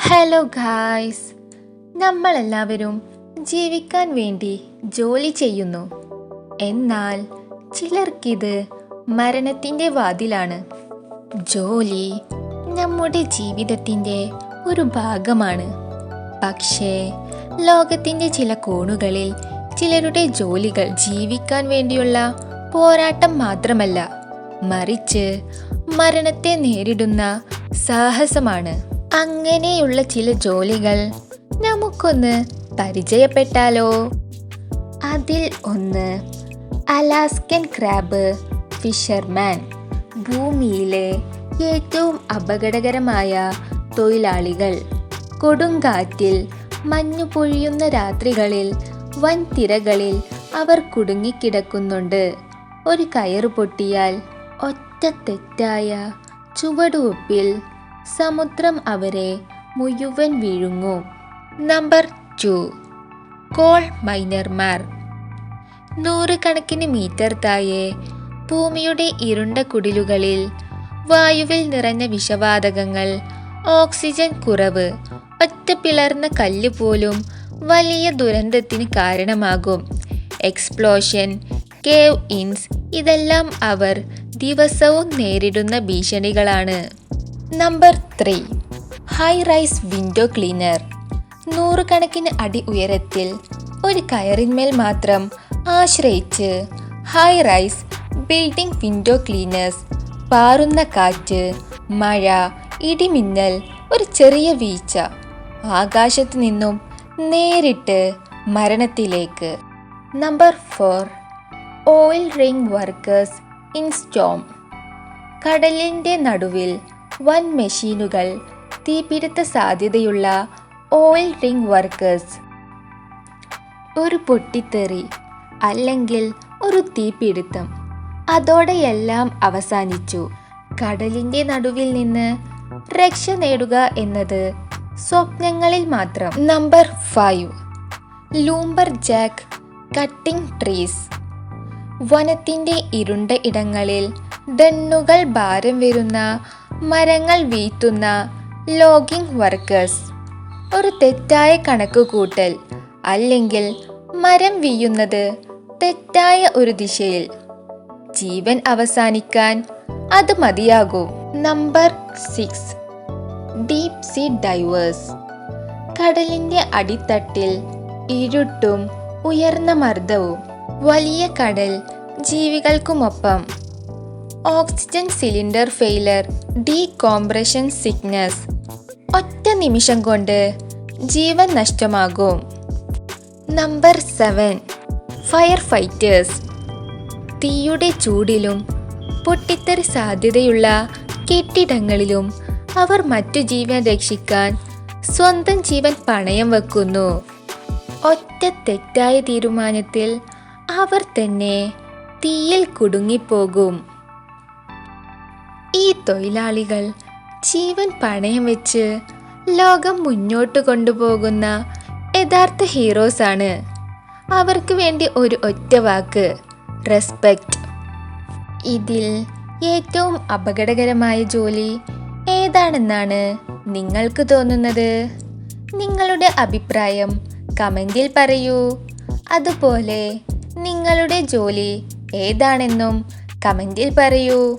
Hello guys നമ്മളെല്ലാവരും ജീവിക്കാൻ വേണ്ടി ജോലി ചെയ്യുന്നു. എന്നാൽ ചിലർക്കിത് മരണത്തിന്റെ വാതിലാണ്. ജോലി നമ്മുടെ ജീവിതത്തിന്റെ ഒരു ഭാഗമാണ്. പക്ഷേ ലോകത്തിന്റെ ചില കോണുകളിൽ ചിലരുടെ ജോലികൾ ജീവിക്കാൻ വേണ്ടിയുള്ള പോരാട്ടം മാത്രമല്ല മറിച്ച് മരണത്തെ നേരിടുന്ന സാഹസമാണ്. അങ്ങനെയുള്ള ചില ജോലികൾ നമുക്കൊന്ന് പരിചയപ്പെട്ടാലോ? അതിൽ ഒന്ന് അലാസ്കൻ ക്രാബ് ഫിഷർമാൻ ഭൂമിയിലെ ഏറ്റവും അപകടകരമായ തൊഴിലാളികൾ. കൊടുങ്കാറ്റിൽ മഞ്ഞു പൊഴിയുന്ന രാത്രികളിൽ വൻതിരകളിൽ അവർ കുടുങ്ങിക്കിടക്കുന്നുണ്ട്. ഒരു കയറ് പൊട്ടിയാൽ ഒറ്റ തെറ്റായ ചുവടുവെപ്പിൽ സമുദ്രം അവരെ മുഴുവൻ വിഴുങ്ങും. Number two. കോൾ മൈനർമാർ. നൂറുകണക്കിന് മീറ്റർ താഴെ ഭൂമിയുടെ ഇരുണ്ട കുടിലുകളിൽ വായുവിൽ നിറഞ്ഞ വിഷവാതകങ്ങൾ ഓക്സിജൻ കുറവ് ഒറ്റ പിളർന്ന കല്ല് പോലും വലിയ ദുരന്തത്തിന് കാരണമാകും. എക്സ്പ്ലോഷൻ കേവ് ഇൻസ് ഇതെല്ലാം അവർ ദിവസവും നേരിടുന്ന ഭീഷണികളാണ്. Number three high rise window cleaner നൂറുകണക്കിന് അടി ഉയരത്തിൽ ഒരു കയറിന്മേൽ മാത്രം ആശ്രയിച്ച് high rise building window cleaners പാറുന്ന കാറ്റ് മഴ ഇടിമിന്നൽ ഒരു ചെറിയ വീഴ്ച ആകാശത്ത് നിന്നും നേരിട്ട് മരണത്തിലേക്ക്. Number four oil ring workers in storm കടലിന്റെ നടുവിൽ വൻ മെഷീനുകൾ തീപിടുത്ത സാധ്യതയുള്ള ഓയിൽ റിംഗ് വർക്കേഴ്സ്. ഒരു പൊട്ടിത്തെറി അല്ലെങ്കിൽ ഒരു തീപിടുത്തം അതോടെയെല്ലാം അവസാനിച്ചു. കടലിന്റെ നടുവിൽ നിന്ന് രക്ഷ നേടുക എന്നത് സ്വപ്നങ്ങളിൽ മാത്രം. Number five. Lumberjack cutting trees. വനത്തിന്റെ ഇരുണ്ട ഇടങ്ങളിൽ ഡണ്ണുകൾ ഭാരം വരുന്ന മരങ്ങൾ വീത്തുന്ന ലോഗിംഗ് വർക്കേഴ്സ് ഒരു തെറ്റായ കണക്കുകൂട്ടൽ അല്ലെങ്കിൽ മരം വീയുന്നത് തെറ്റായ ഒരു ദിശയിൽ. ജീവൻ അവസാനിക്കാൻ അത് മതിയാകൂ. Number six deep sea divers കടലിന്റെ അടിത്തട്ടിൽ ഇരുട്ടും ഉയർന്ന മർദ്ദവും. വലിയ കടൽ ജീവികൾക്കുമൊപ്പം. Oxygen cylinder failure decompression sickness ഒറ്റ നിമിഷം കൊണ്ട് ജീവൻ നഷ്ടമാകും. നമ്പർ സെവൻ ഫയർ ഫൈറ്റേഴ്സ് തീയുടെ ചൂടിലും പൊട്ടിത്തെറി സാധ്യതയുള്ള കെട്ടിടങ്ങളിലും അവർ മറ്റു ജീവൻ രക്ഷിക്കാൻ സ്വന്തം ജീവൻ പണയം വെക്കുന്നു. ഒറ്റ തെറ്റായ തീരുമാനത്തിൽ അവർ തന്നെ തീയിൽ കുടുങ്ങിപ്പോകും. ഈ തൊഴിലാളികൾ ജീവൻ പണയം വെച്ച് ലോകം മുന്നോട്ട് കൊണ്ടുപോകുന്ന യഥാർത്ഥ ഹീറോസ് ആണ്. അവർക്ക് വേണ്ടി ഒരു ഒറ്റ വാക്ക് റെസ്പെക്റ്റ് ഇതിൽ ഏറ്റവും അപകടകരമായ ജോലി ഏതാണെന്നാണ് നിങ്ങൾക്ക് തോന്നുന്നത്? നിങ്ങളുടെ അഭിപ്രായം കമന്റിൽ പറയൂ. അതുപോലെ നിങ്ങളുടെ ജോലി ഏതാണെന്നും കമന്റിൽ പറയൂ.